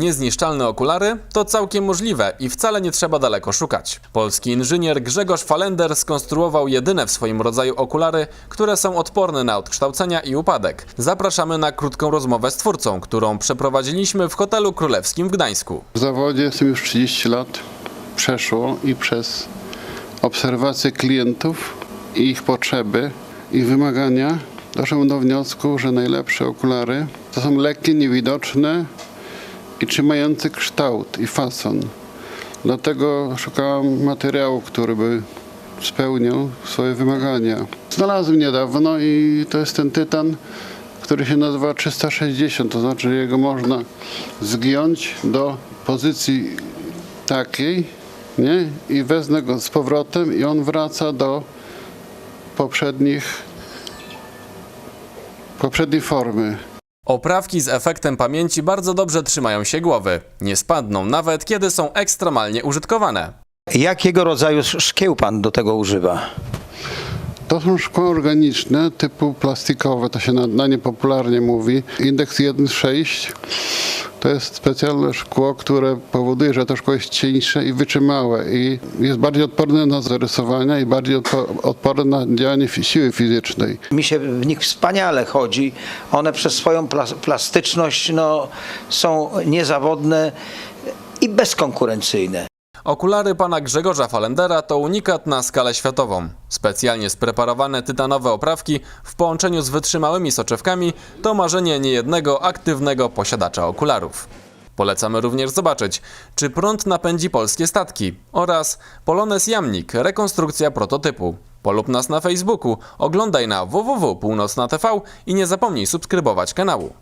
Niezniszczalne okulary to całkiem możliwe i wcale nie trzeba daleko szukać. Polski inżynier Grzegorz Falender skonstruował jedyne w swoim rodzaju okulary, które są odporne na odkształcenia i upadek. Zapraszamy na krótką rozmowę z twórcą, którą przeprowadziliśmy w hotelu królewskim w Gdańsku. W zawodzie jestem już 30 lat. Przeszło i przez obserwację klientów i ich potrzeby i wymagania doszedłem do wniosku, że najlepsze okulary to są lekkie, niewidoczne i trzymające kształt i fason. Dlatego szukałem materiału, który by spełniał swoje wymagania. Znalazłem niedawno i to jest ten tytan, który się nazywa 360, to znaczy jego można zgiąć do pozycji takiej, nie? I wezmę go z powrotem i on wraca do poprzednich poprzedniej formy. Oprawki z efektem pamięci bardzo dobrze trzymają się głowy. Nie spadną nawet kiedy są ekstremalnie użytkowane. Jakiego rodzaju szkieł pan do tego używa? To są szkła organiczne typu plastikowe, to się na, na nie popularnie mówi. Indeks 1,6 to jest specjalne szkło, które powoduje, że to szkło jest cieńsze i wytrzymałe i jest bardziej odporne na zarysowania i bardziej odpo- odporne na działanie fi- siły fizycznej. Mi się w nich wspaniale chodzi. One przez swoją plas- plastyczność no, są niezawodne i bezkonkurencyjne. Okulary pana Grzegorza Falendera to unikat na skalę światową. Specjalnie spreparowane tytanowe oprawki w połączeniu z wytrzymałymi soczewkami to marzenie niejednego aktywnego posiadacza okularów. Polecamy również zobaczyć, czy prąd napędzi polskie statki oraz Polones Jamnik, rekonstrukcja prototypu. Polub nas na Facebooku, oglądaj na www.północna.tv i nie zapomnij subskrybować kanału.